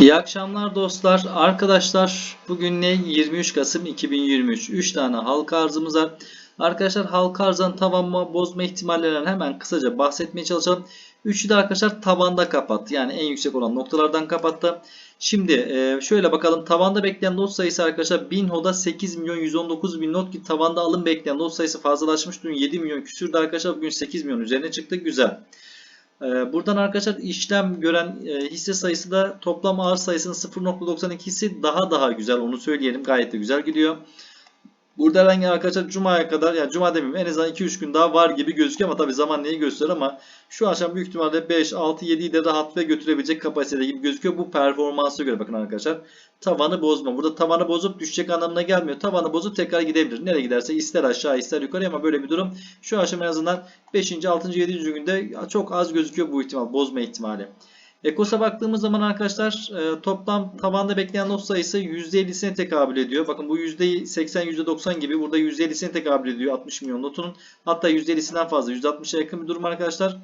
İyi akşamlar dostlar. Arkadaşlar bugün ne? 23 Kasım 2023. 3 tane halka arzımız var. Arkadaşlar halka arzın tavan bozma ihtimallerinden hemen kısaca bahsetmeye çalışalım. Üçü de arkadaşlar tavanda kapattı. Yani en yüksek olan noktalardan kapattı. Şimdi e, şöyle bakalım. Tavanda bekleyen lot sayısı arkadaşlar 1000 HO'da 8 milyon 119 bin not ki tavanda alım bekleyen lot sayısı fazlalaşmış. Dün 7 milyon küsürdü arkadaşlar. Bugün 8 milyon üzerine çıktı. Güzel. Ee, Buradan arkadaşlar işlem gören e, hisse sayısı da toplam arz sayısının 0.92'si daha daha güzel onu söyleyelim gayet de güzel gidiyor. Burada herhangi arkadaşlar Cuma'ya kadar yani Cuma demeyeyim en azından 2-3 gün daha var gibi gözüküyor ama tabi zaman neyi gösterir ama şu akşam büyük ihtimalle 5, 6, 7'yi de rahatlıkla götürebilecek kapasitede gibi gözüküyor. Bu performansa göre bakın arkadaşlar. Tavanı bozma. Burada tavanı bozup düşecek anlamına gelmiyor. Tavanı bozup tekrar gidebilir. Nereye giderse ister aşağı ister yukarı ama böyle bir durum şu aşam en azından 5. 6. 7. günde çok az gözüküyor bu ihtimal. Bozma ihtimali. Ekos'a baktığımız zaman arkadaşlar e, toplam tavanda bekleyen not sayısı %50'sine tekabül ediyor. Bakın bu %80 %90 gibi burada %50'sine tekabül ediyor 60 milyon notunun. Hatta %50'sinden fazla %60'a yakın bir durum arkadaşlar.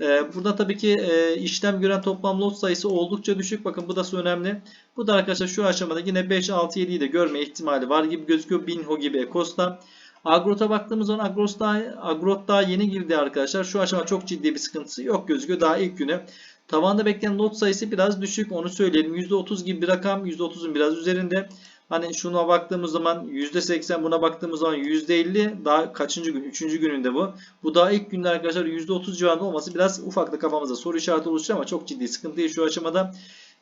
E, burada tabii ki e, işlem gören toplam lot sayısı oldukça düşük. Bakın bu da önemli. Bu da arkadaşlar şu aşamada yine 5, 6, 7'yi de görme ihtimali var gibi gözüküyor. Binho gibi Ekos'ta. Agrot'a baktığımız zaman Agrot daha, Agrot daha yeni girdi arkadaşlar. Şu aşama çok ciddi bir sıkıntısı yok gözüküyor. Daha ilk günü. Tavanda bekleyen lot sayısı biraz düşük onu söyleyelim. %30 gibi bir rakam. %30'un biraz üzerinde. Hani şuna baktığımız zaman %80 buna baktığımız zaman %50 daha kaçıncı gün? Üçüncü gününde bu. Bu daha ilk günde arkadaşlar %30 civarında olması biraz ufak da kafamızda soru işareti oluşturuyor ama çok ciddi sıkıntı şu aşamada.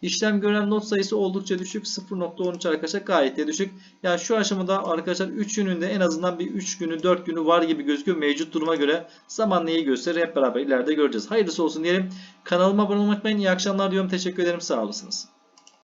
İşlem gören not sayısı oldukça düşük. 0.13 arkadaşlar gayet de düşük. Yani şu aşamada arkadaşlar 3 gününde en azından bir 3 günü 4 günü var gibi gözüküyor mevcut duruma göre. Zaman neyi gösterir hep beraber ileride göreceğiz. Hayırlısı olsun diyelim. Kanalıma abone olmayı unutmayın. İyi akşamlar diyorum. Teşekkür ederim. Sağ olasınız.